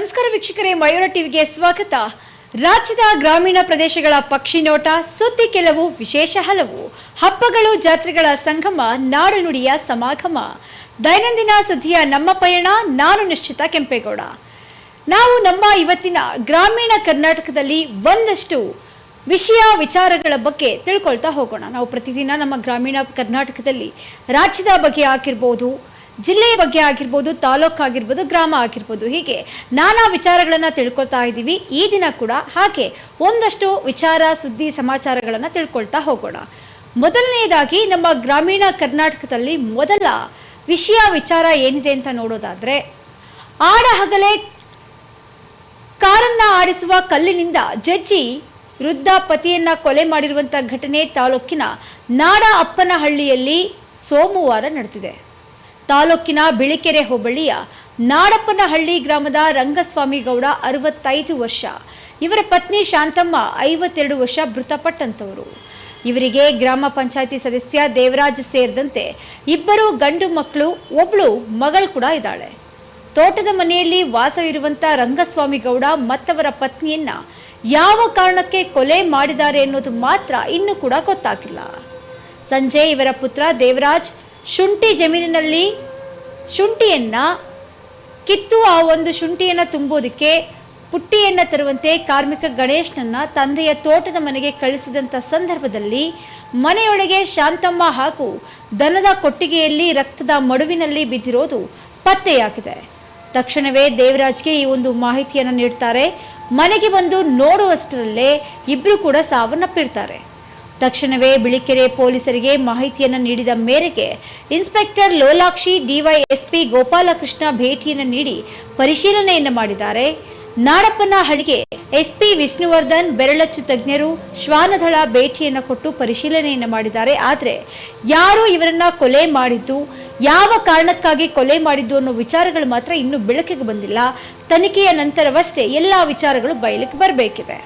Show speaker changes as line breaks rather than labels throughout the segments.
ನಮಸ್ಕಾರ ವೀಕ್ಷಕರೇ, ಮಯೂರ ಟಿವಿಗೆ ಸ್ವಾಗತ. ರಾಜ್ಯದ ಗ್ರಾಮೀಣ ಪ್ರದೇಶಗಳ ಪಕ್ಷಿ ನೋಟ, ಸುದ್ದಿ ಕೆಲವು, ವಿಶೇಷ ಹಲವು. ಹಬ್ಬಗಳು, ಜಾತ್ರೆಗಳ ಸಂಗಮ, ನಾಡು ನುಡಿಯ ಸಮಾಗಮ. ದೈನಂದಿನ ಸುದ್ದಿಯ ನಮ್ಮ ಪಯಣ, ನಾನು ನಿಶ್ಚಿತ ಕೆಂಪೇಗೌಡ. ನಾವು ನಮ್ಮ ಇವತ್ತಿನ ಗ್ರಾಮೀಣ ಕರ್ನಾಟಕದಲ್ಲಿ ಒಂದಷ್ಟು ವಿಷಯ, ವಿಚಾರಗಳ ಬಗ್ಗೆ ತಿಳ್ಕೊಳ್ತಾ ಹೋಗೋಣ. ನಾವು ಪ್ರತಿದಿನ ನಮ್ಮ ಗ್ರಾಮೀಣ ಕರ್ನಾಟಕದಲ್ಲಿ ರಾಜ್ಯದ ಬಗ್ಗೆ ಆಗಿರ್ಬೋದು ಜಿಲ್ಲೆಯ ಬಗ್ಗೆ ಆಗಿರ್ಬೋದು, ತಾಲೂಕು ಆಗಿರ್ಬೋದು, ಗ್ರಾಮ ಆಗಿರ್ಬೋದು, ಹೀಗೆ ನಾನಾ ವಿಚಾರಗಳನ್ನು ತಿಳ್ಕೊಳ್ತಾ ಇದ್ದೀವಿ. ಈ ದಿನ ಕೂಡ ಹಾಗೆ ಒಂದಷ್ಟು ವಿಚಾರ, ಸುದ್ದಿ, ಸಮಾಚಾರಗಳನ್ನು ತಿಳ್ಕೊಳ್ತಾ ಹೋಗೋಣ. ಮೊದಲನೆಯದಾಗಿ ನಮ್ಮ ಗ್ರಾಮೀಣ ಕರ್ನಾಟಕದಲ್ಲಿ ಮೊದಲ ವಿಷಯ, ವಿಚಾರ ಏನಿದೆ ಅಂತ ನೋಡೋದಾದ್ರೆ, ಆಡ ಹಗಲೇ ಕಾರನ್ನ ಆಡಿಸುವ ಕಲ್ಲಿನಿಂದ ಜಜ್ಜಿ ವೃದ್ಧ ಪತಿಯನ್ನ ಕೊಲೆ ಮಾಡಿರುವಂಥ ಘಟನೆ ತಾಲೂಕಿನ ನಾಡ ಅಪ್ಪನಹಳ್ಳಿಯಲ್ಲಿ ಸೋಮವಾರ ನಡೆದಿದೆ. ತಾಲೂಕಿನ ಬಿಳಿಕೆರೆ ಹೋಬಳಿಯ ನಾಡಪ್ಪನಹಳ್ಳಿ ಗ್ರಾಮದ ರಂಗಸ್ವಾಮಿ ಗೌಡ ಅರವತ್ತೈದು ವರ್ಷ, ಇವರ ಪತ್ನಿ ಶಾಂತಮ್ಮ ಐವತ್ತೆರಡು ವರ್ಷ ಮೃತಪಟ್ಟಂತವರು. ಇವರಿಗೆ ಗ್ರಾಮ ಪಂಚಾಯಿತಿ ಸದಸ್ಯ ದೇವರಾಜ್ ಸೇರಿದಂತೆ ಇಬ್ಬರು ಗಂಡು ಮಕ್ಕಳು, ಒಬ್ಳು ಮಗಳು ಕೂಡ ಇದ್ದಾಳೆ. ತೋಟದ ಮನೆಯಲ್ಲಿ ವಾಸವಿರುವಂಥ ರಂಗಸ್ವಾಮಿ ಗೌಡ ಮತ್ತವರ ಪತ್ನಿಯನ್ನ ಯಾವ ಕಾರಣಕ್ಕೆ ಕೊಲೆ ಮಾಡಿದ್ದಾರೆ ಅನ್ನೋದು ಮಾತ್ರ ಇನ್ನೂ ಕೂಡ ಗೊತ್ತಾಗಿಲ್ಲ. ಸಂಜೆ ಇವರ ಪುತ್ರ ದೇವರಾಜ್ ಶುಂಠಿ ಜಮೀನಿನಲ್ಲಿ ಶುಂಠಿಯನ್ನು ಕಿತ್ತು ಆ ಒಂದು ಶುಂಠಿಯನ್ನು ತುಂಬೋದಕ್ಕೆ ಪುಟ್ಟಿಯನ್ನು ತರುವಂತೆ ಕಾರ್ಮಿಕ ಗಣೇಶನನ್ನ ತಂದೆಯ ತೋಟದ ಮನೆಗೆ ಕಳಿಸಿದಂಥ ಸಂದರ್ಭದಲ್ಲಿ ಮನೆಯೊಳಗೆ ಶಾಂತಮ್ಮ ಹಾಗೂ ದನದ ಕೊಟ್ಟಿಗೆಯಲ್ಲಿ ರಕ್ತದ ಮಡುವಿನಲ್ಲಿ ಬಿದ್ದಿರೋದು ಪತ್ತೆಯಾಗಿದೆ. ತಕ್ಷಣವೇ ದೇವರಾಜ್ಗೆ ಈ ಒಂದು ಮಾಹಿತಿಯನ್ನು ನೀಡ್ತಾರೆ. ಮನೆಗೆ ಬಂದು ನೋಡುವಷ್ಟರಲ್ಲೇ ಇಬ್ಬರು ಕೂಡ ಸಾವನ್ನಪ್ಪಿರ್ತಾರೆ. ತಕ್ಷಣವೇ ಬಿಳಿಕೆರೆ ಪೊಲೀಸರಿಗೆ ಮಾಹಿತಿಯನ್ನು ನೀಡಿದ ಮೇರೆಗೆ ಇನ್ಸ್ಪೆಕ್ಟರ್ ಲೋಲಾಕ್ಷಿ ಡಿವೈಎಸ್ಪಿ ಗೋಪಾಲಕೃಷ್ಣ ಭೇಟಿಯನ್ನು ನೀಡಿ ಪರಿಶೀಲನೆಯನ್ನು ಮಾಡಿದ್ದಾರೆ. ನಾಡಪ್ಪನ ಹಳಿಗೆ ಎಸ್ಪಿ ವಿಷ್ಣುವರ್ಧನ್, ಬೆರಳಚ್ಚು ತಜ್ಞರು, ಶ್ವಾನದಳ ಭೇಟಿಯನ್ನು ಕೊಟ್ಟು ಪರಿಶೀಲನೆಯನ್ನು ಮಾಡಿದ್ದಾರೆ. ಆದರೆ ಯಾರು ಇವರನ್ನ ಕೊಲೆ ಮಾಡಿದ್ದು, ಯಾವ ಕಾರಣಕ್ಕಾಗಿ ಕೊಲೆ ಮಾಡಿದ್ದು ಅನ್ನೋ ವಿಚಾರಗಳು ಮಾತ್ರ ಇನ್ನೂ ಬೆಳಕಿಗೆ ಬಂದಿಲ್ಲ. ತನಿಖೆಯ ನಂತರವಷ್ಟೇ ಎಲ್ಲ ವಿಚಾರಗಳು ಬಯಲಿಗೆ ಬರಬೇಕಿದೆ.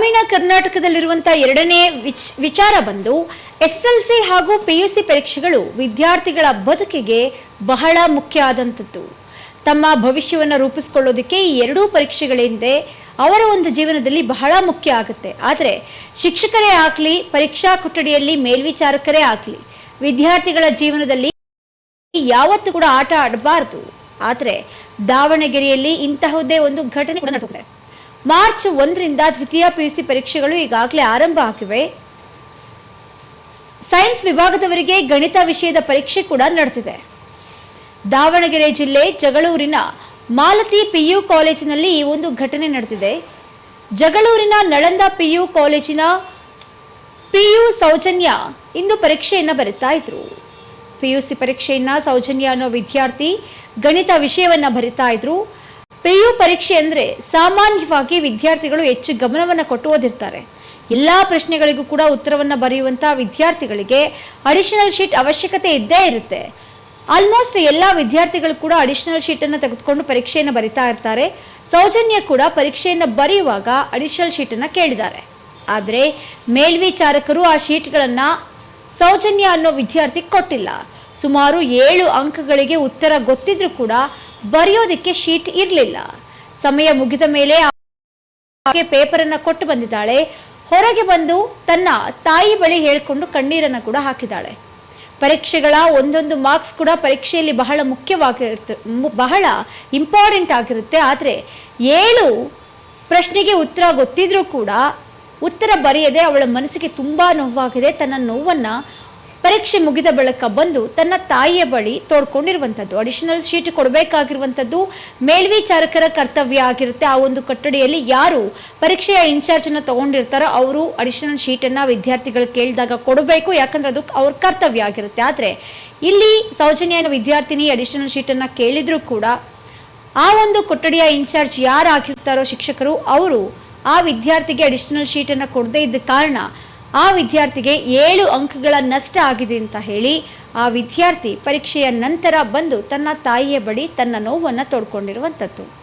ಗ್ರಾಮೀಣ ಕರ್ನಾಟಕದಲ್ಲಿರುವಂತಹ ಎರಡನೇ ವಿಚ್, ವಿಚಾರ ಬಂದು ಎಸ್ ಎಲ್ ಸಿ ಹಾಗೂ ಪಿ ಯು ಸಿ ಪರೀಕ್ಷೆಗಳು ವಿದ್ಯಾರ್ಥಿಗಳ ಬದುಕಿಗೆ ಬಹಳ ಮುಖ್ಯ ಆದಂಥದ್ದು. ತಮ್ಮ ಭವಿಷ್ಯವನ್ನು ರೂಪಿಸ್ಕೊಳ್ಳೋದಕ್ಕೆ ಈ ಎರಡೂ ಪರೀಕ್ಷೆಗಳಿಂದ ಅವರ ಒಂದು ಜೀವನದಲ್ಲಿ ಬಹಳ ಮುಖ್ಯ ಆಗುತ್ತೆ. ಆದರೆ ಶಿಕ್ಷಕರೇ ಆಗಲಿ, ಪರೀಕ್ಷಾ ಕೊಠಡಿಯಲ್ಲಿ ಮೇಲ್ವಿಚಾರಕರೇ ಆಗಲಿ, ವಿದ್ಯಾರ್ಥಿಗಳ ಜೀವನದಲ್ಲಿ ಯಾವತ್ತೂ ಕೂಡ ಆಟ ಆಡಬಾರದು. ಆದರೆ ದಾವಣಗೆರೆಯಲ್ಲಿ ಇಂತಹದ್ದೇ ಒಂದು ಘಟನೆ ನಡೆದಿದೆ ಮಾರ್ಚ್ ಒಂದರಿಂದ ದ್ವಿತೀಯ ಪಿಯುಸಿ ಪರೀಕ್ಷೆಗಳು ಈಗಾಗಲೇ ಆರಂಭ ಆಗಿವೆ. ಸೈನ್ಸ್ ವಿಭಾಗದವರಿಗೆ ಗಣಿತ ವಿಷಯದ ಪರೀಕ್ಷೆ ಕೂಡ ನಡೆದಿದೆ. ದಾವಣಗೆರೆ ಜಿಲ್ಲೆ ಜಗಳೂರಿನ ಮಾಲತಿ ಪಿಯು ಕಾಲೇಜಿನಲ್ಲಿ ಈ ಒಂದು ಘಟನೆ ನಡೆದಿದೆ. ಜಗಳೂರಿನ ನಳಂದ ಪಿಯು ಕಾಲೇಜಿನ ಪಿಯು ಸೌಜನ್ಯ ಇಂದು ಪರೀಕ್ಷೆಯನ್ನು ಬರೀತಾ ಇದ್ರು. ಪಿಯುಸಿ ಪರೀಕ್ಷೆಯನ್ನು ಸೌಜನ್ಯ ಅನ್ನೋ ವಿದ್ಯಾರ್ಥಿ ಗಣಿತ ವಿಷಯವನ್ನು ಬರಿತಾ ಇದ್ರು. ಪಿಯು ಪರೀಕ್ಷೆ ಅಂದರೆ ಸಾಮಾನ್ಯವಾಗಿ ವಿದ್ಯಾರ್ಥಿಗಳು ಹೆಚ್ಚು ಗಮನವನ್ನು ಕೊಟ್ಟು ಓದಿರ್ತಾರೆ ಎಲ್ಲ ಪ್ರಶ್ನೆಗಳಿಗೂ ಕೂಡ ಉತ್ತರವನ್ನು ಬರೆಯುವಂಥ ವಿದ್ಯಾರ್ಥಿಗಳಿಗೆ ಅಡಿಷನಲ್ ಶೀಟ್ ಅವಶ್ಯಕತೆ ಇದ್ದೇ ಇರುತ್ತೆ. ಆಲ್ಮೋಸ್ಟ್ ಎಲ್ಲ ವಿದ್ಯಾರ್ಥಿಗಳು ಕೂಡ ಅಡಿಷನಲ್ ಶೀಟನ್ನು ತೆಗೆದುಕೊಂಡು ಪರೀಕ್ಷೆಯನ್ನು ಬರಿತಾ ಇರ್ತಾರೆ. ಸೌಜನ್ಯ ಕೂಡ ಪರೀಕ್ಷೆಯನ್ನು ಬರೆಯುವಾಗ ಅಡಿಷನಲ್ ಶೀಟನ್ನು ಕೇಳಿದ್ದಾರೆ. ಆದರೆ ಮೇಲ್ವಿಚಾರಕರು ಆ ಶೀಟ್ಗಳನ್ನು ಸೌಜನ್ಯ ಅನ್ನೋ ವಿದ್ಯಾರ್ಥಿ ಕೊಟ್ಟಿಲ್ಲ. ಸುಮಾರು ಏಳು ಅಂಕಗಳಿಗೆ ಉತ್ತರ ಗೊತ್ತಿದ್ರೂ ಕೂಡ ಬರೆಯೋದಕ್ಕೆ ಶೀಟ್ ಇರಲಿಲ್ಲ. ಸಮಯ ಮುಗಿದ ಮೇಲೆ ಪೇಪರ್ ಅನ್ನ ಕೊಟ್ಟು ಬಂದಿದ್ದಾಳೆ. ಹೊರಗೆ ಬಂದು ತನ್ನ ತಾಯಿ ಬಳಿ ಹೇಳಿಕೊಂಡು ಕಣ್ಣೀರನ್ನ ಕೂಡ ಹಾಕಿದ್ದಾಳೆ. ಪರೀಕ್ಷೆಗಳ ಒಂದೊಂದು ಮಾರ್ಕ್ಸ್ ಕೂಡ ಪರೀಕ್ಷೆಯಲ್ಲಿ ಬಹಳ ಮುಖ್ಯವಾಗಿರುತ್ತೆ ಬಹಳ ಇಂಪಾರ್ಟೆಂಟ್ ಆಗಿರುತ್ತೆ. ಆದರೆ ಏಳು ಪ್ರಶ್ನೆಗೆ ಉತ್ತರ ಗೊತ್ತಿದ್ರೂ ಕೂಡ ಉತ್ತರ ಬರೆಯದೆ ಅವಳ ಮನಸ್ಸಿಗೆ ತುಂಬಾ ನೋವಾಗಿದೆ. ತನ್ನ ನೋವನ್ನ ಪರೀಕ್ಷೆ ಮುಗಿದ ಬಳಿಕ ಬಂದು ತನ್ನ ತಾಯಿಯ ಬಳಿ ತೋಡ್ಕೊಂಡಿರುವಂಥದ್ದು ಅಡಿಷನಲ್ ಶೀಟ್ ಕೊಡಬೇಕಾಗಿರುವಂಥದ್ದು ಮೇಲ್ವಿಚಾರಕರ ಕರ್ತವ್ಯ ಆಗಿರುತ್ತೆ. ಆ ಒಂದು ಕೊಠಡಿಯಲ್ಲಿ ಯಾರು ಪರೀಕ್ಷೆಯ ಇನ್ಚಾರ್ಜನ್ನು ತಗೊಂಡಿರ್ತಾರೋ ಅವರು ಅಡಿಷನಲ್ ಶೀಟನ್ನು ವಿದ್ಯಾರ್ಥಿಗಳು ಕೇಳಿದಾಗ ಕೊಡಬೇಕು. ಯಾಕಂದ್ರೆ ಅದು ಅವ್ರ ಕರ್ತವ್ಯ ಆಗಿರುತ್ತೆ. ಆದರೆ ಇಲ್ಲಿ ಸೌಜನ್ಯ ವಿದ್ಯಾರ್ಥಿನಿ ಅಡಿಷನಲ್ ಶೀಟನ್ನು ಕೇಳಿದರೂ ಕೂಡ ಆ ಒಂದು ಕೊಠಡಿಯ ಇನ್ಚಾರ್ಜ್ ಯಾರಾಗಿರ್ತಾರೋ ಶಿಕ್ಷಕರು, ಅವರು ಆ ವಿದ್ಯಾರ್ಥಿಗೆ ಅಡಿಷನಲ್ ಶೀಟನ್ನು ಕೊಡದೇ ಇದ್ದ ಕಾರಣ ಆ ವಿದ್ಯಾರ್ಥಿಗೆ ಏಳು ಅಂಕಗಳ ನಷ್ಟ ಆಗಿದೆ ಅಂತ ಹೇಳಿ ಆ ವಿದ್ಯಾರ್ಥಿ ಪರೀಕ್ಷೆಯ ನಂತರ ಬಂದು ತನ್ನ ತಾಯಿಯ ಬಳಿ ತನ್ನ ನೋವನ್ನು ತೋಡ್ಕೊಂಡಿರುವಂಥದ್ದು.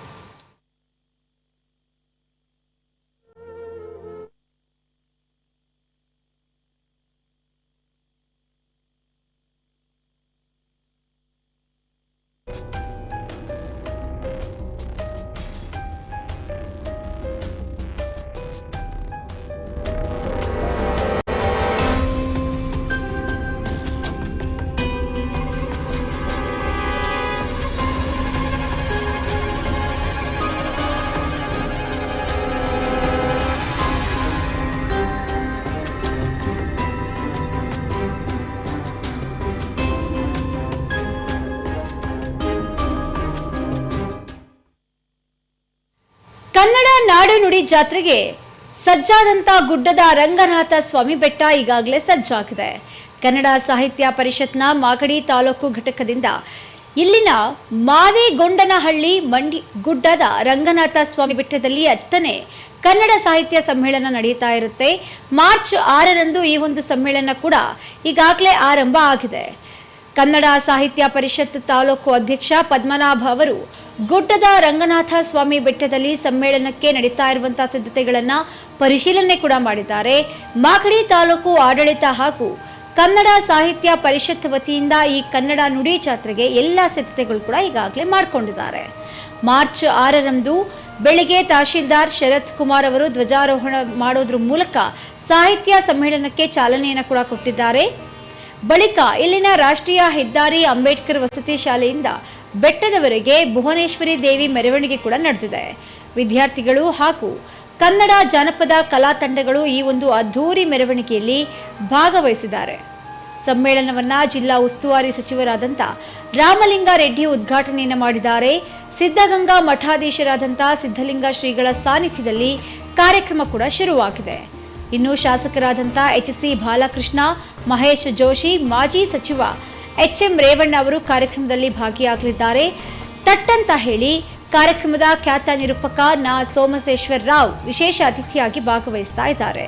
ನಾಡು ನುಡಿ ಜಾತ್ರೆಗೆ ಸಜ್ಜಾದಂತ ಗುಡ್ಡದ ರಂಗನಾಥ ಸ್ವಾಮಿ ಬೆಟ್ಟ ಈಗಾಗಲೇ ಸಜ್ಜಾಗಿದೆ. ಕನ್ನಡ ಸಾಹಿತ್ಯ ಪರಿಷತ್ನ ಮಾಗಡಿ ತಾಲೂಕು ಘಟಕದಿಂದ ಇಲ್ಲಿನ ಮಾದೇಗೊಂಡನಹಳ್ಳಿ ಮಂಡಿ ಗುಡ್ಡದ ರಂಗನಾಥ ಸ್ವಾಮಿ ಬೆಟ್ಟದಲ್ಲಿ ಹತ್ತನೇ ಕನ್ನಡ ಸಾಹಿತ್ಯ ಸಮ್ಮೇಳನ ನಡೆಯುತ್ತಾ ಇರುತ್ತೆ. ಮಾರ್ಚ್ ಆರರಂದು ಈ ಒಂದು ಸಮ್ಮೇಳನ ಕೂಡ ಈಗಾಗಲೇ ಆರಂಭ ಆಗಿದೆ. ಕನ್ನಡ ಸಾಹಿತ್ಯ ಪರಿಷತ್ ತಾಲೂಕು ಅಧ್ಯಕ್ಷ ಪದ್ಮನಾಭ ಅವರು ಗುಡ್ಡದ ರಂಗನಾಥ ಸ್ವಾಮಿ ಬೆಟ್ಟದಲ್ಲಿ ಸಮ್ಮೇಳನಕ್ಕೆ ನಡೀತಾ ಇರುವಂತಹ ಸಿದ್ಧತೆಗಳನ್ನ ಪರಿಶೀಲನೆ ಕೂಡ ಮಾಡಿದ್ದಾರೆ. ಮಾಗಡಿ ತಾಲೂಕು ಆಡಳಿತ ಹಾಗೂ ಕನ್ನಡ ಸಾಹಿತ್ಯ ಪರಿಷತ್ ವತಿಯಿಂದ ಈ ಕನ್ನಡ ನುಡಿ ಜಾತ್ರೆಗೆ ಎಲ್ಲ ಸಿದ್ಧತೆಗಳು ಕೂಡ ಈಗಾಗಲೇ ಮಾಡಿಕೊಂಡಿದ್ದಾರೆ. ಮಾರ್ಚ್ ಆರರಂದು ಬೆಳಿಗ್ಗೆ ತಹಶೀಲ್ದಾರ್ ಶರತ್ ಕುಮಾರ್ ಅವರು ಧ್ವಜಾರೋಹಣ ಮಾಡೋದ್ರ ಮೂಲಕ ಸಾಹಿತ್ಯ ಸಮ್ಮೇಳನಕ್ಕೆ ಚಾಲನೆಯನ್ನು ಕೂಡ ಕೊಟ್ಟಿದ್ದಾರೆ. ಬಳಿಕ ಇಲ್ಲಿನ ರಾಷ್ಟ್ರೀಯ ಹೆದ್ದಾರಿ ಅಂಬೇಡ್ಕರ್ ವಸತಿ ಶಾಲೆಯಿಂದ ಬೆಟ್ಟದವರೆಗೆ ಭುವನೇಶ್ವರಿ ದೇವಿ ಮೆರವಣಿಗೆ ಕೂಡ ನಡೆದಿದೆ. ವಿದ್ಯಾರ್ಥಿಗಳು ಹಾಗೂ ಕನ್ನಡ ಜಾನಪದ ಕಲಾ ತಂಡಗಳು ಈ ಒಂದು ಅದ್ಧೂರಿ ಮೆರವಣಿಗೆಯಲ್ಲಿ ಭಾಗವಹಿಸಿದ್ದಾರೆ. ಸಮ್ಮೇಳನವನ್ನ ಜಿಲ್ಲಾ ಉಸ್ತುವಾರಿ ಸಚಿವರಾದಂಥ ರಾಮಲಿಂಗ ರೆಡ್ಡಿ ಉದ್ಘಾಟನೆಯನ್ನು ಮಾಡಿದ್ದಾರೆ. ಸಿದ್ಧಗಂಗಾ ಮಠಾಧೀಶರಾದಂಥ ಸಿದ್ಧಲಿಂಗ ಶ್ರೀಗಳ ಸಾನ್ನಿಧ್ಯದಲ್ಲಿ ಕಾರ್ಯಕ್ರಮ ಕೂಡ ಶುರುವಾಗಿದೆ. ಇನ್ನು ಶಾಸಕರಾದಂಥ ಎಚ್ ಸಿ ಬಾಲಕೃಷ್ಣ, ಮಹೇಶ್ ಜೋಶಿ, ಮಾಜಿ ಸಚಿವ ಎಚ್ ಎಂ ರೇವಣ್ಣ ಅವರು ಕಾರ್ಯಕ್ರಮದಲ್ಲಿ ಭಾಗಿಯಾಗಲಿದ್ದಾರೆ. ತಟ್ಟಂತ ಹೇಳಿ, ಕಾರ್ಯಕ್ರಮದ ಖ್ಯಾತ ನಿರೂಪಕ ನಾ. ಸೋಮಸೇಶ್ವರ ರಾವ್ ವಿಶೇಷ ಅತಿಥಿಯಾಗಿ ಭಾಗವಹಿಸ್ತಾ ಇದ್ದಾರೆ.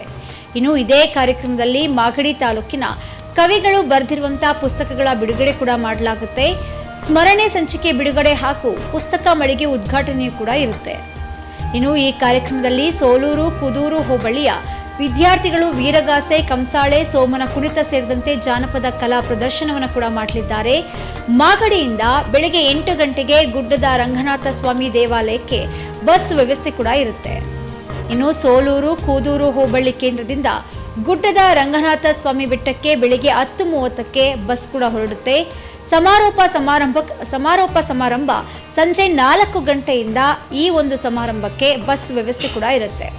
ಇನ್ನು ಇದೇ ಕಾರ್ಯಕ್ರಮದಲ್ಲಿ ಮಾಗಡಿ ತಾಲೂಕಿನ ಕವಿಗಳು ಬರೆದಿರುವಂತಹ ಪುಸ್ತಕಗಳ ಬಿಡುಗಡೆ ಕೂಡ ಮಾಡಲಾಗುತ್ತೆ. ಸ್ಮರಣೆ ಸಂಚಿಕೆ ಬಿಡುಗಡೆ ಹಾಗೂ ಪುಸ್ತಕ ಮಳಿಗೆ ಉದ್ಘಾಟನೆಯೂ ಕೂಡ ಇರುತ್ತೆ. ಇನ್ನು ಈ ಕಾರ್ಯಕ್ರಮದಲ್ಲಿ ಸೋಲೂರು, ಕುದೂರು ಹೋಬಳಿಯ ವಿದ್ಯಾರ್ಥಿಗಳು ವೀರಗಾಸೆ, ಕಂಸಾಳೆ, ಸೋಮನ ಕುಣಿತ ಸೇರಿದಂತೆ ಜಾನಪದ ಕಲಾ ಪ್ರದರ್ಶನವನ್ನು ಕೂಡ ಮಾಡಲಿದ್ದಾರೆ. ಮಾಗಡಿಯಿಂದ ಬೆಳಗ್ಗೆ ಎಂಟು ಗಂಟೆಗೆ ಗುಡ್ಡದ ರಂಗನಾಥ ಸ್ವಾಮಿ ದೇವಾಲಯಕ್ಕೆ ಬಸ್ ವ್ಯವಸ್ಥೆ ಕೂಡ ಇರುತ್ತೆ. ಇನ್ನು ಸೋಲೂರು, ಕೂದೂರು ಹೋಬಳಿ ಕೇಂದ್ರದಿಂದ ಗುಡ್ಡದ ರಂಗನಾಥ ಸ್ವಾಮಿ ಬೆಟ್ಟಕ್ಕೆ ಬೆಳಿಗ್ಗೆ ಹತ್ತು ಮೂವತ್ತಕ್ಕೆ ಬಸ್ ಕೂಡ ಹೊರಡುತ್ತೆ. ಸಮಾರೋಪ ಸಮಾರಂಭ ಸಮಾರೋಪ ಸಮಾರಂಭ ಸಂಜೆ ನಾಲ್ಕು ಗಂಟೆಯಿಂದ ಈ ಒಂದು ಸಮಾರಂಭಕ್ಕೆ ಬಸ್ ವ್ಯವಸ್ಥೆ ಕೂಡ ಇರುತ್ತೆ.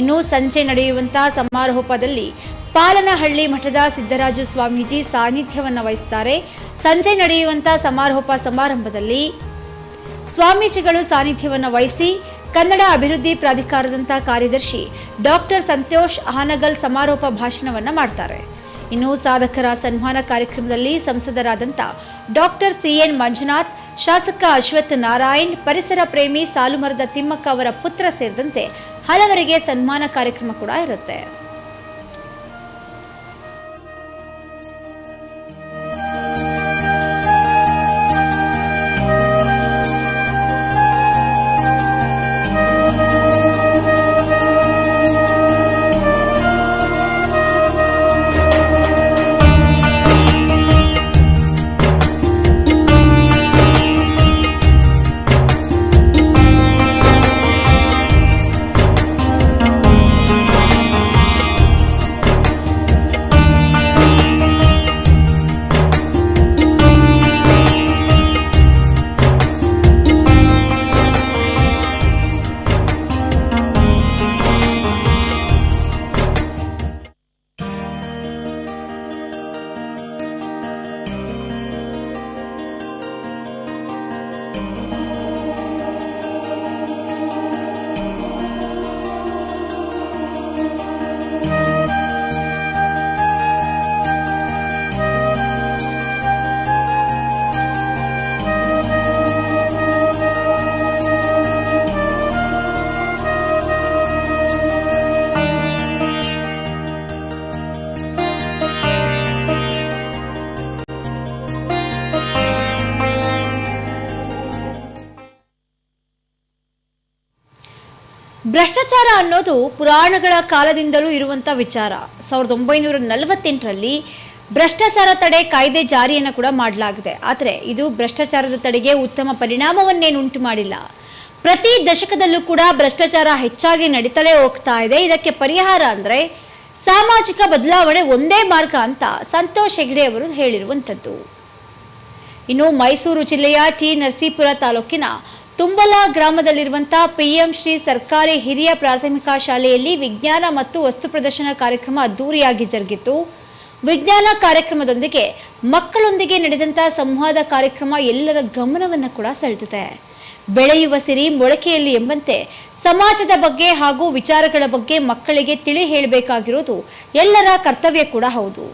ಇನ್ನು ಸಂಜೆ ನಡೆಯುವಂತಹ ಸಮಾರೋಪದಲ್ಲಿ ಪಾಲನಹಳ್ಳಿ ಮಠದ ಸಿದ್ದರಾಜು ಸ್ವಾಮೀಜಿ ಸಾನ್ನಿಧ್ಯವನ್ನು ವಹಿಸ್ತಾರೆ. ಸಂಜೆ ನಡೆಯುವಂತಹ ಸಮಾರೋಪ ಸಮಾರಂಭದಲ್ಲಿ ಸ್ವಾಮೀಜಿಗಳು ಸಾನ್ನಿಧ್ಯವನ್ನು ವಹಿಸಿ ಕನ್ನಡ ಅಭಿವೃದ್ಧಿ ಪ್ರಾಧಿಕಾರದಂತಹ ಕಾರ್ಯದರ್ಶಿ ಡಾಕ್ಟರ್ ಸಂತೋಷ್ ಹಾನಗಲ್ ಸಮಾರೋಪ ಭಾಷಣವನ್ನ ಮಾಡ್ತಾರೆ. ಇನ್ನು ಸಾಧಕರ ಸನ್ಮಾನ ಕಾರ್ಯಕ್ರಮದಲ್ಲಿ ಸಂಸದರಾದಂಥ ಡಾಕ್ಟರ್ ಸಿಎನ್ ಮಂಜುನಾಥ್, ಶಾಸಕ ಅಶ್ವಥ್ ನಾರಾಯಣ್, ಪರಿಸರ ಪ್ರೇಮಿ ಸಾಲುಮರದ ತಿಮ್ಮಕ್ಕ ಅವರ ಪುತ್ರ ಸೇರಿದಂತೆ ಹಲವರಿಗೆ ಸನ್ಮಾನ ಕಾರ್ಯಕ್ರಮ ಕೂಡ ಇರುತ್ತೆ. ಭ್ರಷ್ಟಾಚಾರ ಅನ್ನೋದು ಪುರಾಣಗಳ ಕಾಲದಿಂದಲೂ ಇರುವಂಥ ವಿಚಾರ. ಸಾವಿರದ ಒಂಬೈನೂರ ನಲವತ್ತೆಂಟರಲ್ಲಿ ಭ್ರಷ್ಟಾಚಾರ ತಡೆ ಕಾಯ್ದೆ ಜಾರಿಯನ್ನು ಕೂಡ ಮಾಡಲಾಗಿದೆ. ಆದರೆ ಇದು ಭ್ರಷ್ಟಾಚಾರದ ತಡೆಗೆ ಉತ್ತಮ ಪರಿಣಾಮವನ್ನೇನುಂಟು ಮಾಡಿಲ್ಲ. ಪ್ರತಿ ದಶಕದಲ್ಲೂ ಕೂಡ ಭ್ರಷ್ಟಾಚಾರ ಹೆಚ್ಚಾಗಿ ನಡೀತಲೇ ಹೋಗ್ತಾ ಇದೆ. ಇದಕ್ಕೆ ಪರಿಹಾರ ಅಂದರೆ ಸಾಮಾಜಿಕ ಬದಲಾವಣೆ ಒಂದೇ ಮಾರ್ಗ ಅಂತ ಸಂತೋಷ್ ಹೆಗ್ಡೆ ಅವರು ಹೇಳಿರುವಂಥದ್ದು. ಇನ್ನು ಮೈಸೂರು ಜಿಲ್ಲೆಯ ಟಿ ನರಸೀಪುರ ತಾಲೂಕಿನ ತುಂಬಲ ಗ್ರಾಮದಲ್ಲಿರುವಂತಹ ಪಿಎಂ ಶ್ರೀ ಸರ್ಕಾರಿ ಹಿರಿಯ ಪ್ರಾಥಮಿಕ ಶಾಲೆಯಲ್ಲಿ ವಿಜ್ಞಾನ ಮತ್ತು ವಸ್ತು ಪ್ರದರ್ಶನ ಕಾರ್ಯಕ್ರಮ ಅದ್ದೂರಿಯಾಗಿ ಜರುಗಿತು. ವಿಜ್ಞಾನ ಕಾರ್ಯಕ್ರಮದೊಂದಿಗೆ ಮಕ್ಕಳೊಂದಿಗೆ ನಡೆದಂತಹ ಸಂವಾದ ಕಾರ್ಯಕ್ರಮ ಎಲ್ಲರ ಗಮನವನ್ನು ಕೂಡ ಸೆಳೆದಿದೆ. ಬೆಳೆಯುವ ಸಿರಿ ಮೊಳಕೆಯಲ್ಲಿ ಎಂಬಂತೆ ಸಮಾಜದ ಬಗ್ಗೆ ಹಾಗೂ ವಿಚಾರಗಳ ಬಗ್ಗೆ ಮಕ್ಕಳಿಗೆ ತಿಳಿ ಹೇಳಬೇಕಾಗಿರೋದು ಎಲ್ಲರ ಕರ್ತವ್ಯ ಕೂಡ ಹೌದು.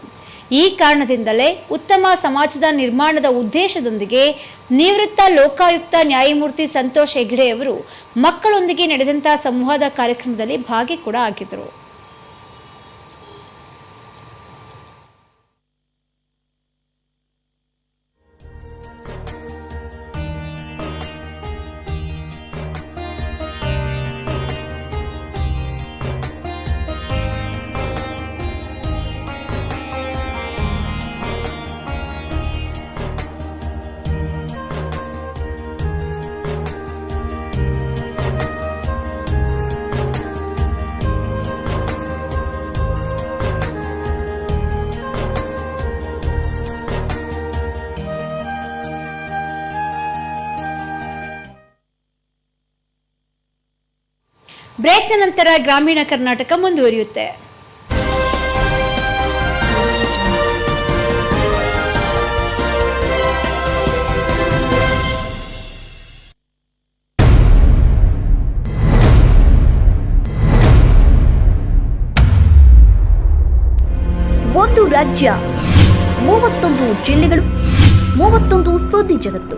ಈ ಕಾರಣದಿಂದಲೇ ಉತ್ತಮ ಸಮಾಜದ ನಿರ್ಮಾಣದ ಉದ್ದೇಶದೊಂದಿಗೆ ನಿವೃತ್ತ ಲೋಕಾಯುಕ್ತ ನ್ಯಾಯಮೂರ್ತಿ ಸಂತೋಷ್ ಹೆಗ್ಡೆ ಅವರು ಮಕ್ಕಳೊಂದಿಗೆ ನಡೆದಂಥ ಸಂವಾದ ಕಾರ್ಯಕ್ರಮದಲ್ಲಿ ಭಾಗಿ ಕೂಡ ಆಗಿದ್ದರು. ಬ್ರೇಕ್ನ ನಂತರ ಗ್ರಾಮೀಣ ಕರ್ನಾಟಕ ಮುಂದುವರಿಯುತ್ತೆ.
ಒಂದು ರಾಜ್ಯ ಮೂವತ್ತೊಂದು ಜಿಲ್ಲೆಗಳು ಮೂವತ್ತೊಂದು ಸುದ್ದಿ ಜಗತ್ತು.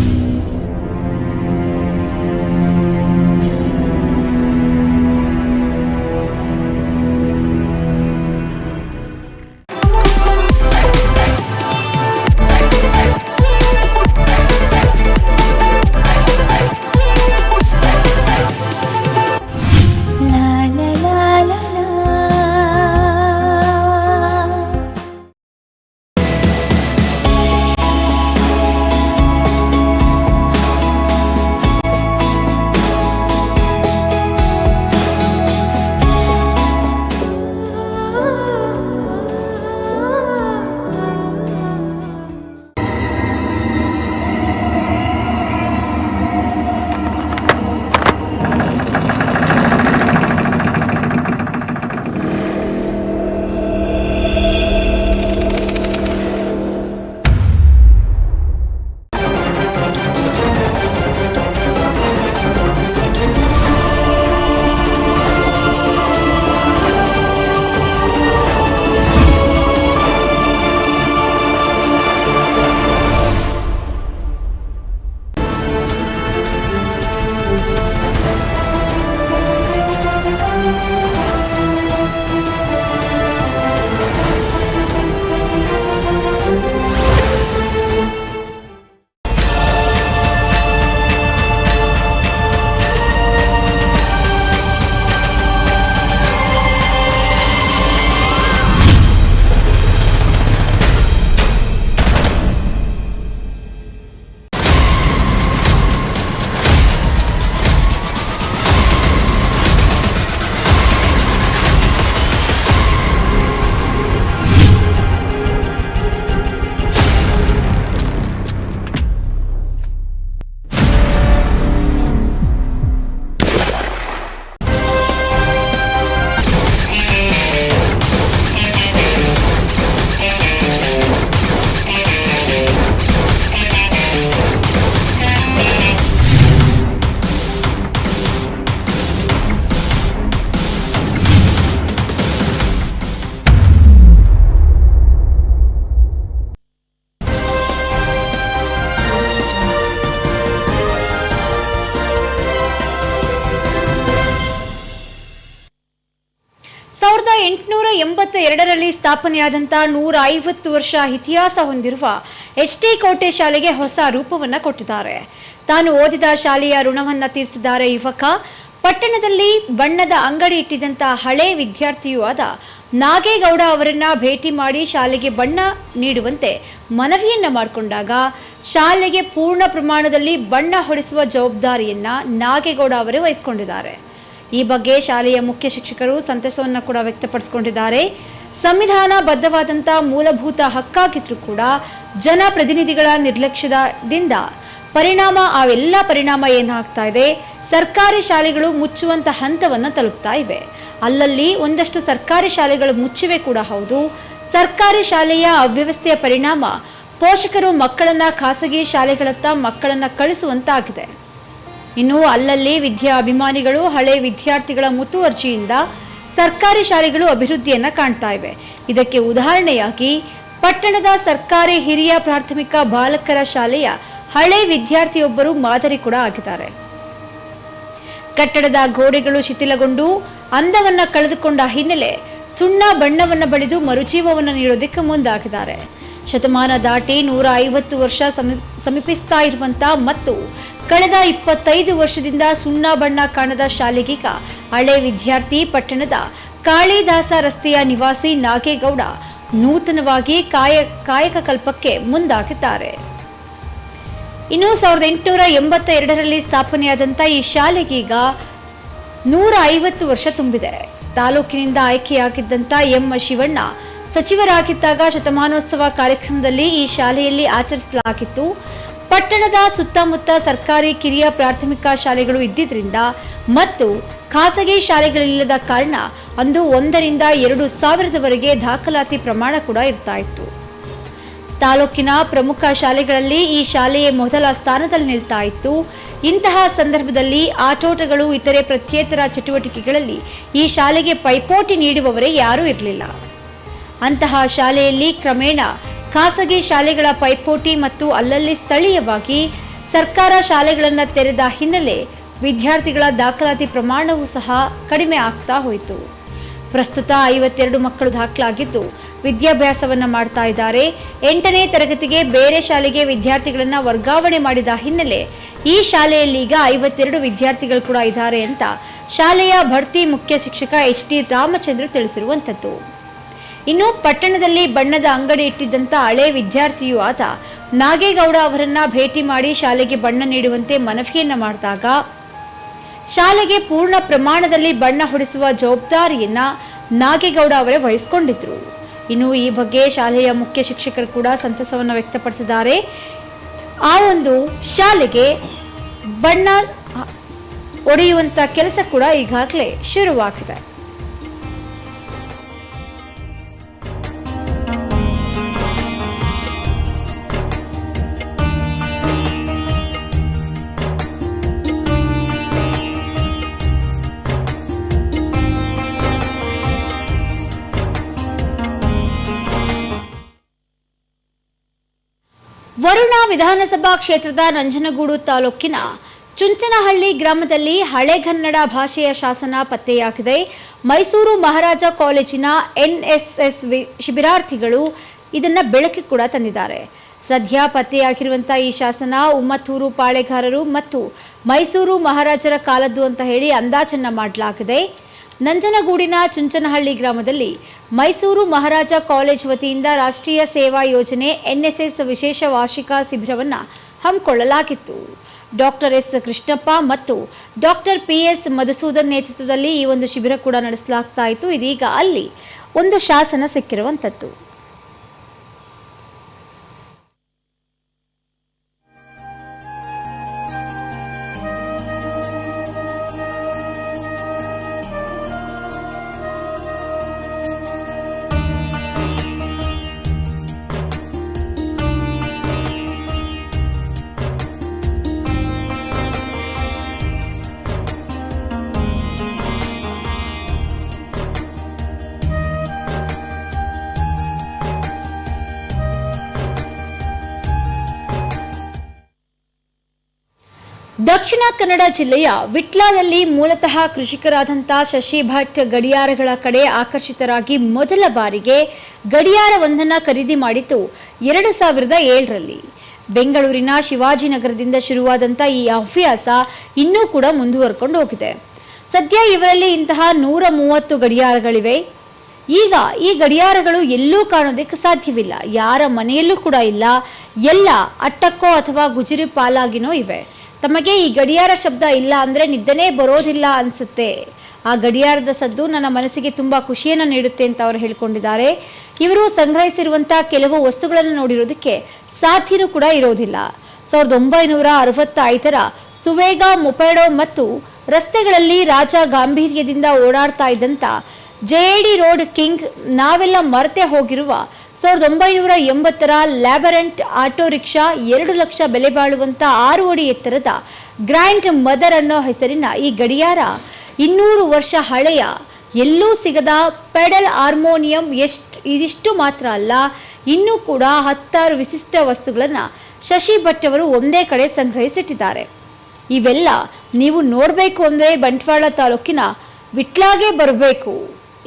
ಎರಡರಲ್ಲಿ ಸ್ಥಾಪನೆಯಾದಂಥ ನೂರ ಐವತ್ತು ವರ್ಷ ಇತಿಹಾಸ ಹೊಂದಿರುವ ಎಚ್ ಟಿ ಕೋಟೆ ಶಾಲೆಗೆ ಹೊಸ ರೂಪವನ್ನು ಕೊಟ್ಟಿದ್ದಾರೆ. ತಾನು ಓದಿದ ಶಾಲೆಯ ಋಣವನ್ನು ತೀರಿಸಿದ್ದಾರೆ ಯುವಕ. ಪಟ್ಟಣದಲ್ಲಿ ಬಣ್ಣದ ಅಂಗಡಿ ಇಟ್ಟಿದ್ದಂಥ ಹಳೆ ವಿದ್ಯಾರ್ಥಿಯೂ ಆದ ನಾಗೇಗೌಡ ಅವರನ್ನ ಭೇಟಿ ಮಾಡಿ ಶಾಲೆಗೆ ಬಣ್ಣ ನೀಡುವಂತೆ ಮನವಿಯನ್ನ ಮಾಡಿಕೊಂಡಾಗ ಶಾಲೆಗೆ ಪೂರ್ಣ ಪ್ರಮಾಣದಲ್ಲಿ ಬಣ್ಣ ಹೊಡೆಸುವ ಜವಾಬ್ದಾರಿಯನ್ನ ನಾಗೇಗೌಡ ಅವರೇ ವಹಿಸಿಕೊಂಡಿದ್ದಾರೆ. ಈ ಬಗ್ಗೆ ಶಾಲೆಯ ಮುಖ್ಯ ಶಿಕ್ಷಕರು ಸಂತಸವನ್ನು ಕೂಡ ವ್ಯಕ್ತಪಡಿಸಿಕೊಂಡಿದ್ದಾರೆ. ಸಂವಿಧಾನಬದ್ಧವಾದಂಥ ಮೂಲಭೂತ ಹಕ್ಕಾಗಿದ್ರೂ ಕೂಡ ಜನಪ್ರತಿನಿಧಿಗಳ ನಿರ್ಲಕ್ಷ್ಯದಿಂದ ಪರಿಣಾಮ ಅವೆಲ್ಲ ಪರಿಣಾಮ ಏನಾಗ್ತಾ ಇದೆ? ಸರ್ಕಾರಿ ಶಾಲೆಗಳು ಮುಚ್ಚುವಂತ ಹಂತವನ್ನು ತಲುಪ್ತಾ ಇವೆ. ಅಲ್ಲಲ್ಲಿ ಒಂದಷ್ಟು ಸರ್ಕಾರಿ ಶಾಲೆಗಳು ಮುಚ್ಚಿವೆ ಕೂಡ ಹೌದು. ಸರ್ಕಾರಿ ಶಾಲೆಯ ಅವ್ಯವಸ್ಥೆಯ ಪರಿಣಾಮ ಪೋಷಕರು ಮಕ್ಕಳನ್ನ ಖಾಸಗಿ ಶಾಲೆಗಳತ್ತ ಮಕ್ಕಳನ್ನ ಕಳಿಸುವಂತಾಗಿದೆ. ಇನ್ನು ಅಲ್ಲಲ್ಲಿ ವಿದ್ಯಾ ಅಭಿಮಾನಿಗಳು, ಹಳೆ ವಿದ್ಯಾರ್ಥಿಗಳ ಮುತುವರ್ಜಿಯಿಂದ ಸರ್ಕಾರಿ ಶಾಲೆಗಳು ಅಭಿವೃದ್ಧಿಯನ್ನು ಕಾಣ್ತಾ ಇವೆ. ಇದಕ್ಕೆ ಉದಾಹರಣೆಯಾಗಿ, ಪಟ್ಟಣದ ಸರ್ಕಾರಿ ಹಿರಿಯ ಪ್ರಾಥಮಿಕ ಬಾಲಕರ ಶಾಲೆಯ ಹಳೆ ವಿದ್ಯಾರ್ಥಿಯೊಬ್ಬರು ಮಾದರಿ ಕೂಡ ಆಗಿದ್ದಾರೆ. ಕಟ್ಟಡದ ಗೋಡೆಗಳು ಶಿಥಿಲಗೊಂಡು ಅಂದವನ್ನ ಕಳೆದುಕೊಂಡ ಹಿನ್ನೆಲೆ ಸುಣ್ಣ ಬಣ್ಣವನ್ನು ಬಳಿದು ಮರುಜೀವವನ್ನು ನೀಡೋದಕ್ಕೆ ಮುಂದಾಗಿದ್ದಾರೆ. ಶತಮಾನ ದಾಟಿ ನೂರ ಐವತ್ತು ವರ್ಷ ಸಮಿ- ಸಮೀಪಿಸ್ತಾ ಇರುವಂತ ಮತ್ತು ಕಳೆದ ಇಪ್ಪತ್ತೈದು ವರ್ಷದಿಂದ ಸುಣ್ಣ ಬಣ್ಣ ಕಾಣದ ಶಾಲೆಗೀಗ ಹಳೆ ವಿದ್ಯಾರ್ಥಿ ಪಟ್ಟಣದ ಕಾಳಿದಾಸ ರಸ್ತೆಯ ನಿವಾಸಿ ನಾಗೇಗೌಡ ನೂತನವಾಗಿ ಕಾಯ, ಕಾಯಕ ಕಲ್ಪಕ್ಕೆ ಮುಂದಾಗಿದ್ದಾರೆ. ಇನ್ನು ಸಾವಿರದ ಎಂಟುನೂರ ಎಂಬತ್ತ ಎರಡರಲ್ಲಿ ಸ್ಥಾಪನೆಯಾದಂಥ ಈ ಶಾಲೆಗೀಗ ನೂರ ಐವತ್ತು ವರ್ಷ ತುಂಬಿದೆ. ತಾಲೂಕಿನಿಂದ ಆಯ್ಕೆಯಾಗಿದ್ದಂಥ ಎಂ. ಶಿವಣ್ಣ ಸಚಿವರಾಗಿದ್ದಾಗ ಶತಮಾನೋತ್ಸವ ಕಾರ್ಯಕ್ರಮದಲ್ಲಿ ಈ ಶಾಲೆಯಲ್ಲಿ ಆಚರಿಸಲಾಗಿತ್ತು. ಪಟ್ಟಣದ ಸುತ್ತಮುತ್ತ ಸರ್ಕಾರಿ ಕಿರಿಯ ಪ್ರಾಥಮಿಕ ಶಾಲೆಗಳು ಇದ್ದಿದ್ದರಿಂದ ಮತ್ತು ಖಾಸಗಿ ಶಾಲೆಗಳಿಲ್ಲದ ಕಾರಣ ಅಂದು ಒಂದರಿಂದ ಎರಡು ಸಾವಿರದವರೆಗೆ ದಾಖಲಾತಿ ಪ್ರಮಾಣ ಕೂಡ ಇರ್ತಾ ಇತ್ತು. ತಾಲೂಕಿನ ಪ್ರಮುಖ ಶಾಲೆಗಳಲ್ಲಿ ಈ ಶಾಲೆಯೇ ಮೊದಲ ಸ್ಥಾನದಲ್ಲಿ ನಿಲ್ತಾ ಇತ್ತು. ಇಂತಹ ಸಂದರ್ಭದಲ್ಲಿ ಆಟೋಟಗಳು, ಇತರೆ ಪ್ರತ್ಯೇತರ ಚಟುವಟಿಕೆಗಳಲ್ಲಿ ಈ ಶಾಲೆಗೆ ಪೈಪೋಟಿ ನೀಡುವವರೇ ಯಾರೂ ಇರಲಿಲ್ಲ. ಅಂತಹ ಶಾಲೆಯಲ್ಲಿ ಕ್ರಮೇಣ ಖಾಸಗಿ ಶಾಲೆಗಳ ಪೈಪೋಟಿ ಮತ್ತು ಅಲ್ಲಲ್ಲಿ ಸ್ಥಳೀಯವಾಗಿ ಸರ್ಕಾರ ಶಾಲೆಗಳನ್ನು ತೆರೆದ ಹಿನ್ನೆಲೆ ವಿದ್ಯಾರ್ಥಿಗಳ ದಾಖಲಾತಿ ಪ್ರಮಾಣವೂ ಸಹ ಕಡಿಮೆ ಆಗ್ತಾ ಹೋಯಿತು. ಪ್ರಸ್ತುತ ಐವತ್ತೆರಡು ಮಕ್ಕಳು ದಾಖಲಾಗಿದ್ದು ವಿದ್ಯಾಭ್ಯಾಸವನ್ನು ಮಾಡ್ತಾ ಇದ್ದಾರೆ. ಎಂಟನೇ ತರಗತಿಗೆ ಬೇರೆ ಶಾಲೆಗೆ ವಿದ್ಯಾರ್ಥಿಗಳನ್ನು ವರ್ಗಾವಣೆ ಮಾಡಿದ ಹಿನ್ನೆಲೆ ಈ ಶಾಲೆಯಲ್ಲಿ ಈಗ ಐವತ್ತೆರಡು ವಿದ್ಯಾರ್ಥಿಗಳು ಕೂಡ ಇದ್ದಾರೆ ಅಂತ ಶಾಲೆಯ ಭರ್ತಿ ಮುಖ್ಯ ಶಿಕ್ಷಕ ಎಚ್ ಡಿ ರಾಮಚಂದ್ರ ತಿಳಿಸಿರುವಂಥದ್ದು ಇನ್ನು ಪಟ್ಟಣದಲ್ಲಿ ಬಣ್ಣದ ಅಂಗಡಿ ಇಟ್ಟಿದ್ದಂಥ ಹಳೆ ವಿದ್ಯಾರ್ಥಿಯೂ ಆತ. ನಾಗೇಗೌಡ ಅವರನ್ನ ಭೇಟಿ ಮಾಡಿ ಶಾಲೆಗೆ ಬಣ್ಣ ನೀಡುವಂತೆ ಮನವಿಯನ್ನ ಮಾಡಿದಾಗ, ಶಾಲೆಗೆ ಪೂರ್ಣ ಪ್ರಮಾಣದಲ್ಲಿ ಬಣ್ಣ ಹೊಡಿಸುವ ಜವಾಬ್ದಾರಿಯನ್ನ ನಾಗೇಗೌಡ ಅವರೇ ವಹಿಸಿಕೊಂಡಿದ್ರು. ಇನ್ನು ಈ ಬಗ್ಗೆ ಶಾಲೆಯ ಮುಖ್ಯ ಶಿಕ್ಷಕರು ಕೂಡ ಸಂತಸವನ್ನು ವ್ಯಕ್ತಪಡಿಸಿದ್ದಾರೆ. ಆ ಒಂದು ಶಾಲೆಗೆ ಬಣ್ಣ ಒಡೆಯುವಂತ ಕೆಲಸ ಕೂಡ ಈಗಾಗಲೇ ಶುರುವಾಗಿದೆ. ವರುಣ ವಿಧಾನಸಭಾ ಕ್ಷೇತ್ರದ ನಂಜನಗೂಡು ತಾಲೂಕಿನ ಚುಂಚನಹಳ್ಳಿ ಗ್ರಾಮದಲ್ಲಿ ಹಳೆಗನ್ನಡ ಭಾಷೆಯ ಶಾಸನ ಪತ್ತೆಯಾಗಿದೆ. ಮೈಸೂರು ಮಹಾರಾಜ ಕಾಲೇಜಿನ ಎನ್ಎಸ್ಎಸ್ ಶಿಬಿರಾರ್ಥಿಗಳು ಇದನ್ನ ಬೆಳಕಿಗೆ ಕೂಡ ತಂದಿದ್ದಾರೆ. ಸದ್ಯ ಪತ್ತೆಯಾಗಿರುವಂಥ ಈ ಶಾಸನ ಉಮ್ಮತ್ತೂರು ಪಾಳೆಗಾರರು ಮತ್ತು ಮೈಸೂರು ಮಹಾರಾಜರ ಕಾಲದ್ದು ಅಂತ ಹೇಳಿ ಅಂದಾಜನ್ನ ಮಾಡಲಾಗಿದೆ. ನಂಜನಗೂಡಿನ ಚುಂಚನಹಳ್ಳಿ ಗ್ರಾಮದಲ್ಲಿ ಮೈಸೂರು ಮಹಾರಾಜ ಕಾಲೇಜ್ ವತಿಯಿಂದ ರಾಷ್ಟ್ರೀಯ ಸೇವಾ ಯೋಜನೆ ಎನ್ಎಸ್ಎಸ್ ವಿಶೇಷ ವಾರ್ಷಿಕ ಶಿಬಿರವನ್ನು ಹಮ್ಮಿಕೊಳ್ಳಲಾಗಿತ್ತು. ಡಾಕ್ಟರ್ ಎಸ್ ಕೃಷ್ಣಪ್ಪ ಮತ್ತು ಡಾಕ್ಟರ್ ಪಿ ಎಸ್ ಮಧುಸೂದನ್ ನೇತೃತ್ವದಲ್ಲಿ ಈ ಒಂದು ಶಿಬಿರ ಕೂಡ ನಡೆಸಲಾಗ್ತಾ ಇತ್ತು. ಇದೀಗ ಅಲ್ಲಿ ಒಂದು ಶಾಸನ ಸಿಕ್ಕಿರುವಂಥದ್ದು ದಕ್ಷಿಣ ಕನ್ನಡ ಜಿಲ್ಲೆಯ ವಿಟ್ಲಾದಲ್ಲಿ ಮೂಲತಃ ಕೃಷಿಕರಾದಂಥ ಶಶಿ ಭಟ್ ಗಡಿಯಾರಗಳ ಕಡೆ ಆಕರ್ಷಿತರಾಗಿ ಮೊದಲ ಬಾರಿಗೆ ಗಡಿಯಾರವೊಂದನ್ನು ಖರೀದಿ ಮಾಡಿತು ಎರಡು ಸಾವಿರದ ಏಳರಲ್ಲಿ. ಬೆಂಗಳೂರಿನ ಶಿವಾಜಿನಗರದಿಂದ ಶುರುವಾದಂಥ ಈ ಹವ್ಯಾಸ ಇನ್ನೂ ಕೂಡ ಮುಂದುವರ್ಕೊಂಡು ಹೋಗಿದೆ. ಸದ್ಯ ಇವರಲ್ಲಿ ಇಂತಹ ನೂರ ಮೂವತ್ತು ಗಡಿಯಾರಗಳಿವೆ. ಈಗ ಈ ಗಡಿಯಾರಗಳು ಎಲ್ಲೂ ಕಾಣೋದಕ್ಕೆ ಸಾಧ್ಯವಿಲ್ಲ. ಯಾರ ಮನೆಯಲ್ಲೂ ಕೂಡ ಇಲ್ಲ. ಎಲ್ಲ ಅಟ್ಟಕ್ಕೋ ಅಥವಾ ಗುಜರಿ ಪಾಲಾಗಿನೋ ಇವೆ. ತಮಗೆ ಈ ಗಡಿಯಾರ ಶಬ್ದ ಇಲ್ಲ ಅಂದರೆ ನಿದ್ದೆನೇ ಬರೋದಿಲ್ಲ ಅನಿಸುತ್ತೆ. ಆ ಗಡಿಯಾರದ ಸದ್ದು ನನ್ನ ಮನಸ್ಸಿಗೆ ತುಂಬ ಖುಷಿಯನ್ನು ನೀಡುತ್ತೆ ಅಂತ ಅವರು ಹೇಳ್ಕೊಂಡಿದ್ದಾರೆ. ಇವರು ಸಂಗ್ರಹಿಸಿರುವಂಥ ಕೆಲವು ವಸ್ತುಗಳನ್ನು ನೋಡಿರೋದಕ್ಕೆ ಸಾಧ್ಯನೂ ಕೂಡ ಇರೋದಿಲ್ಲ. ಸಾವಿರದ ಒಂಬೈನೂರ ಅರವತ್ತೈದರ ಸುವೇಗ, ಮೊಪೆಡೋ ಮತ್ತು ರಸ್ತೆಗಳಲ್ಲಿ ರಾಜ ಗಾಂಭೀರ್ಯದಿಂದ ಓಡಾಡ್ತಾ ಇದ್ದಂಥ ಜೆಡಿ ರೋಡ್ ಕಿಂಗ್ ನಾವೆಲ್ಲ ಮರೆತೇ ಹೋಗಿರುವ ಸಾವಿರದ ಒಂಬೈನೂರ ಎಂಬತ್ತರ ಲ್ಯಾಬರೆಂಟ್ ಆಟೋ ರಿಕ್ಷಾ ಎರಡು ಲಕ್ಷ ಬೆಲೆ ಬಾಳುವಂತ ಆರು ಅಡಿ ಎತ್ತರದ ಗ್ರ್ಯಾಂಡ್ ಮದರ್ ಅನ್ನೋ ಹೆಸರಿನ ಈ ಗಡಿಯಾರ ಇನ್ನೂರು ವರ್ಷ ಹಳೆಯ, ಎಲ್ಲೂ ಸಿಗದ ಪೆಡಲ್ ಹಾರ್ಮೋನಿಯಂ ಎಷ್ಟು ಇದಿಷ್ಟು ಮಾತ್ರ ಅಲ್ಲ, ಇನ್ನೂ ಕೂಡ ಹತ್ತಾರು ವಿಶಿಷ್ಟ ವಸ್ತುಗಳನ್ನು ಶಶಿ ಭಟ್ ಅವರು ಒಂದೇ ಕಡೆ ಸಂಗ್ರಹಿಸಿಟ್ಟಿದ್ದಾರೆ. ಇವೆಲ್ಲ ನೀವು ನೋಡಬೇಕು ಅಂದರೆ ಬಂಟ್ವಾಳ ತಾಲೂಕಿನ ವಿಟ್ಲಾಗೆ ಬರಬೇಕು.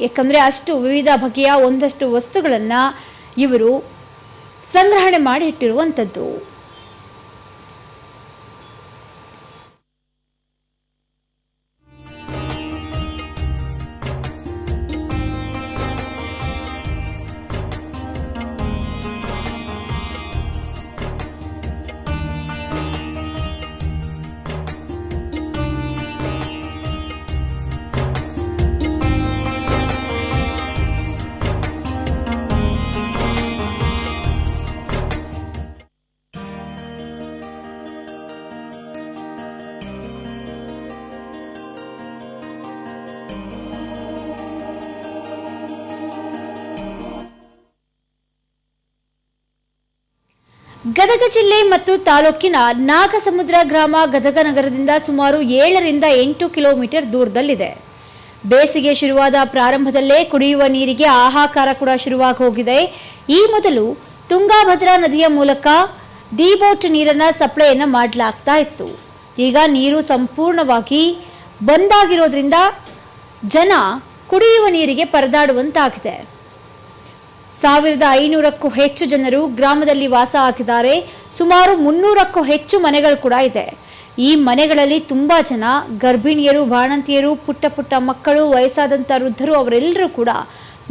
ಯಾಕಂದರೆ ಅಷ್ಟು ವಿವಿಧ ಬಗೆಯ ಒಂದಷ್ಟು ವಸ್ತುಗಳನ್ನು ಇವರು ಸಂಗ್ರಹಣೆ ಮಾಡಿ ಗದಗ ಜಿಲ್ಲೆ ಮತ್ತು ತಾಲೂಕಿನ ನಾಗಸಮುದ್ರ ಗ್ರಾಮ ಗದಗ ನಗರದಿಂದ ಸುಮಾರು ಏಳರಿಂದ ಎಂಟು ಕಿಲೋಮೀಟರ್ ದೂರದಲ್ಲಿದೆ. ಬೇಸಿಗೆ ಶುರುವಾದ ಪ್ರಾರಂಭದಲ್ಲೇ ಕುಡಿಯುವ ನೀರಿಗೆ ಆಹಾಕಾರ ಕೂಡ ಶುರುವಾಗಿ ಹೋಗಿದೆ. ಈ ಮೊದಲು ತುಂಗಾಭದ್ರಾ ನದಿಯ ಮೂಲಕ ಡಿಬೋಟ್ ನೀರನ್ನು ಸಪ್ಲೈಯನ್ನ ಮಾಡಲಾಗ್ತಾ ಇತ್ತು. ಈಗ ನೀರು ಸಂಪೂರ್ಣವಾಗಿ ಬಂದಾಗಿರೋದ್ರಿಂದ ಜನ ಕುಡಿಯುವ ನೀರಿಗೆ ಪರದಾಡುವಂತಾಗಿದೆ. ಸಾವಿರದ ಐನೂರಕ್ಕೂ ಹೆಚ್ಚು ಜನರು ಗ್ರಾಮದಲ್ಲಿ ವಾಸ ಹಾಕಿದ್ದಾರೆ ಸುಮಾರು ಮುನ್ನೂರಕ್ಕೂ ಹೆಚ್ಚು ಮನೆಗಳು ಕೂಡ ಇದೆ. ಈ ಮನೆಗಳಲ್ಲಿ ತುಂಬ ಜನ ಗರ್ಭಿಣಿಯರು, ಬಾಣಂತಿಯರು, ಪುಟ್ಟ ಪುಟ್ಟ ಮಕ್ಕಳು ವಯಸ್ಸಾದಂಥ ವೃದ್ಧರು ಅವರೆಲ್ಲರೂ ಕೂಡ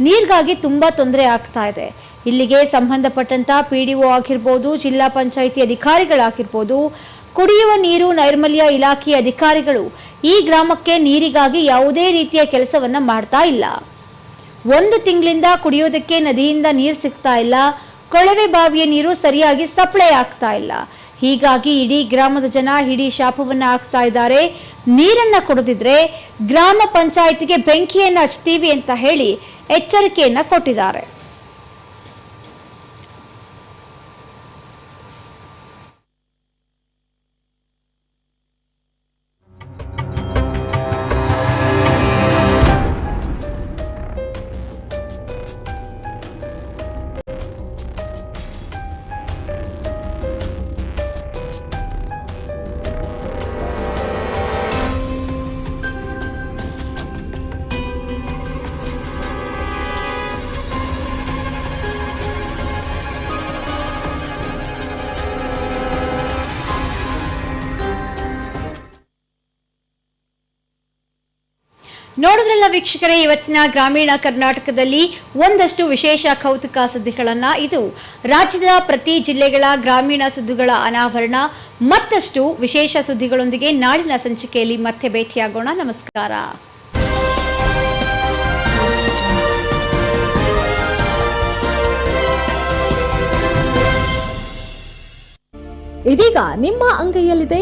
ನೀರಿಗಾಗಿ ತುಂಬ ತೊಂದರೆ ಆಗ್ತಾ ಇದೆ. ಇಲ್ಲಿಗೆ ಸಂಬಂಧಪಟ್ಟಂತ ಪಿ ಡಿ ಒ ಆಗಿರ್ಬೋದು, ಜಿಲ್ಲಾ ಪಂಚಾಯಿತಿ ಅಧಿಕಾರಿಗಳಾಗಿರ್ಬೋದು ಕುಡಿಯುವ ನೀರು ನೈರ್ಮಲ್ಯ ಇಲಾಖೆಯ ಅಧಿಕಾರಿಗಳು ಈ ಗ್ರಾಮಕ್ಕೆ ನೀರಿಗಾಗಿ ಯಾವುದೇ ರೀತಿಯ ಕೆಲಸವನ್ನ ಮಾಡ್ತಾ ಇಲ್ಲ. ಒಂದು ತಿಂಗಳಿಂದ ಕುಡಿಯೋದಕ್ಕೆ ನದಿಯಿಂದ ನೀರು ಸಿಗ್ತಾ ಇಲ್ಲ. ಕೊಳವೆ ಬಾವಿಯ ನೀರು ಸರಿಯಾಗಿ ಸಪ್ಲೈ ಆಗ್ತಾ ಇಲ್ಲ. ಹೀಗಾಗಿ ಇಡೀ ಗ್ರಾಮದ ಜನ ಇಡೀ ಶಾಪವನ್ನ ಹಾಕ್ತಾ ಇದ್ದಾರೆ. ನೀರನ್ನ ಕೊಡದಿದ್ರೆ ಗ್ರಾಮ ಪಂಚಾಯತಿಗೆ ಬೆಂಕಿಯನ್ನ ಹಚ್ತೀವಿ ಅಂತ ಹೇಳಿ ಎಚ್ಚರಿಕೆಯನ್ನ ಕೊಟ್ಟಿದ್ದಾರೆ. ನೋಡಿದ್ರಲ್ಲ ವೀಕ್ಷಕರೇ, ಇವತ್ತಿನ ಗ್ರಾಮೀಣ ಕರ್ನಾಟಕದಲ್ಲಿ ಒಂದಷ್ಟು ವಿಶೇಷ ಕೌತುಕ ಸುದ್ದಿಗಳನ್ನ ಇದು. ರಾಜ್ಯದ ಪ್ರತಿ ಜಿಲ್ಲೆಗಳ ಗ್ರಾಮೀಣ ಸುದ್ದಿಗಳ ಅನಾವರಣ, ಮತ್ತಷ್ಟು ವಿಶೇಷ ಸುದ್ದಿಗಳೊಂದಿಗೆ ನಾಡಿನ ಸಂಚಿಕೆಯಲ್ಲಿ ಮತ್ತೆ ಭೇಟಿಯಾಗೋಣ. ನಮಸ್ಕಾರ.
ಇದೀಗ ನಿಮ್ಮ ಅಂಗೈಯಲ್ಲಿದೆ